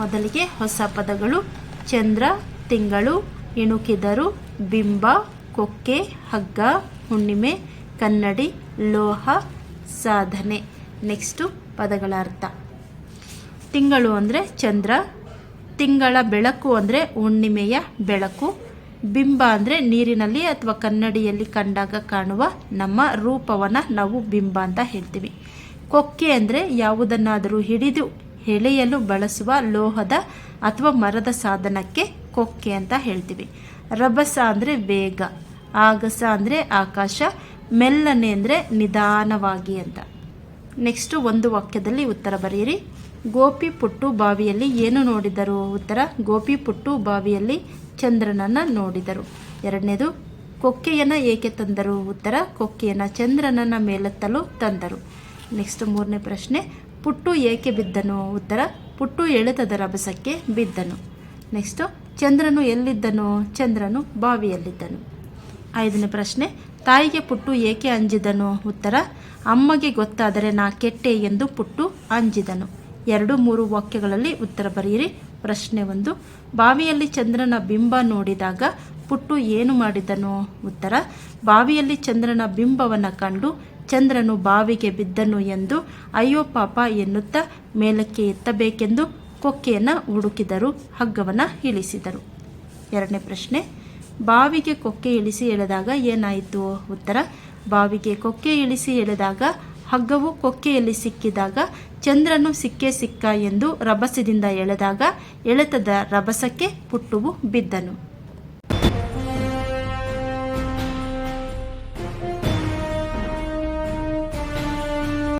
ಮೊದಲಿಗೆ ಹೊಸ ಪದಗಳು ಚಂದ್ರ, ತಿಂಗಳು ಇಣುಕಿದರು ಬಿಂಬ, ಕೊಕ್ಕೆ, ಹಗ್ಗ, ಹುಣ್ಣಿಮೆ, ಕನ್ನಡಿ, ಲೋಹ, ಸಾಧನೆ. ನೆಕ್ಸ್ಟು ಪದಗಳ ಅರ್ಥ. ತಿಂಗಳು ಅಂದರೆ ಚಂದ್ರ, ತಿಂಗಳ ಬೆಳಕು ಅಂದರೆ ಹುಣ್ಣಿಮೆಯ ಬೆಳಕು, ಬಿಂಬ ಅಂದರೆ ನೀರಿನಲ್ಲಿ ಅಥವಾ ಕನ್ನಡಿಯಲ್ಲಿ ಕಂಡಾಗ ಕಾಣುವ ನಮ್ಮ ರೂಪವನ್ನು ನಾವು ಬಿಂಬ ಅಂತ ಹೇಳ್ತೀವಿ. ಕೊಕ್ಕೆ ಅಂದರೆ ಯಾವುದನ್ನಾದರೂ ಹಿಡಿದು ಎಳೆಯಲು ಬಳಸುವ ಲೋಹದ ಅಥವಾ ಮರದ ಸಾಧನಕ್ಕೆ ಕೊಕ್ಕೆ ಅಂತ ಹೇಳ್ತೀವಿ. ರಭಸ ಅಂದರೆ ವೇಗ, ಆಗಸ ಅಂದರೆ ಆಕಾಶ, ಮೆಲ್ಲನೆ ಅಂದರೆ ನಿಧಾನವಾಗಿ ಅಂತ. ನೆಕ್ಸ್ಟು ಒಂದು ವಾಕ್ಯದಲ್ಲಿ ಉತ್ತರ ಬರೆಯಿರಿ. ಗೋಪಿ ಪುಟ್ಟು ಬಾವಿಯಲ್ಲಿ ಏನು ನೋಡಿದರು? ಉತ್ತರ, ಗೋಪಿ ಪುಟ್ಟು ಬಾವಿಯಲ್ಲಿ ಚಂದ್ರನನ್ನು ನೋಡಿದರು. ಎರಡನೇದು, ಕೊಕ್ಕೆಯನ್ನು ಏಕೆ ತಂದರು? ಉತ್ತರ, ಕೊಕ್ಕೆಯನ್ನು ಚಂದ್ರನನ್ನು ಮೇಲೆತ್ತಲು ತಂದರು. ನೆಕ್ಸ್ಟ್ ಮೂರನೇ ಪ್ರಶ್ನೆ ಪುಟ್ಟು ಏಕೆ ಬಿದ್ದನು ಉತ್ತರ, ಪುಟ್ಟು ಎಳೆತದ ರಭಸಕ್ಕೆ ಬಿದ್ದನು. ನೆಕ್ಸ್ಟು ಚಂದ್ರನು ಎಲ್ಲಿದ್ದನು, ಚಂದ್ರನು ಬಾವಿಯಲ್ಲಿದ್ದನು. ಐದನೇ ಪ್ರಶ್ನೆ, ತಾಯಿಗೆ ಪುಟ್ಟು ಏಕೆ ಅಂಜಿದನು ಉತ್ತರ, ಅಮ್ಮಗೆ ಗೊತ್ತಾದರೆ ನಾ ಕೆಟ್ಟೆ ಎಂದು ಪುಟ್ಟು ಅಂಜಿದನು. ಎರಡು ಮೂರು ವಾಕ್ಯಗಳಲ್ಲಿ ಉತ್ತರ ಬರೆಯಿರಿ. ಪ್ರಶ್ನೆ ಒಂದು, ಬಾವಿಯಲ್ಲಿ ಚಂದ್ರನ ಬಿಂಬ ನೋಡಿದಾಗ ಪುಟ್ಟು ಏನು ಮಾಡಿದನು ಉತ್ತರ, ಬಾವಿಯಲ್ಲಿ ಚಂದ್ರನ ಬಿಂಬವನ್ನು ಕಂಡು ಚಂದ್ರನು ಬಾವಿಗೆ ಬಿದ್ದನು ಎಂದು ಅಯ್ಯೋ ಪಾಪ ಎನ್ನುತ್ತಾ ಮೇಲಕ್ಕೆ ಎತ್ತಬೇಕೆಂದು ಕೊಕ್ಕೆಯನ್ನು ಹುಡುಕಿದರು, ಹಗ್ಗವನ್ನು ಇಳಿಸಿದರು. ಎರಡನೇ ಪ್ರಶ್ನೆ, ಬಾವಿಗೆ ಕೊಕ್ಕೆ ಇಳಿಸಿ ಎಳೆದಾಗ ಏನಾಯಿತು? ಉತ್ತರ, ಬಾವಿಗೆ ಕೊಕ್ಕೆ ಇಳಿಸಿ ಎಳೆದಾಗ, ಹಗ್ಗವು ಕೊಕ್ಕೆಯಲ್ಲಿ ಸಿಕ್ಕಿದಾಗ, ಚಂದ್ರನು ಸಿಕ್ಕೇ ಸಿಕ್ಕ ಎಂದು ರಭಸದಿಂದ ಎಳೆದಾಗ, ಎಳೆತದ ರಭಸಕ್ಕೆ ಪುಟ್ಟುವು ಬಿದ್ದನು.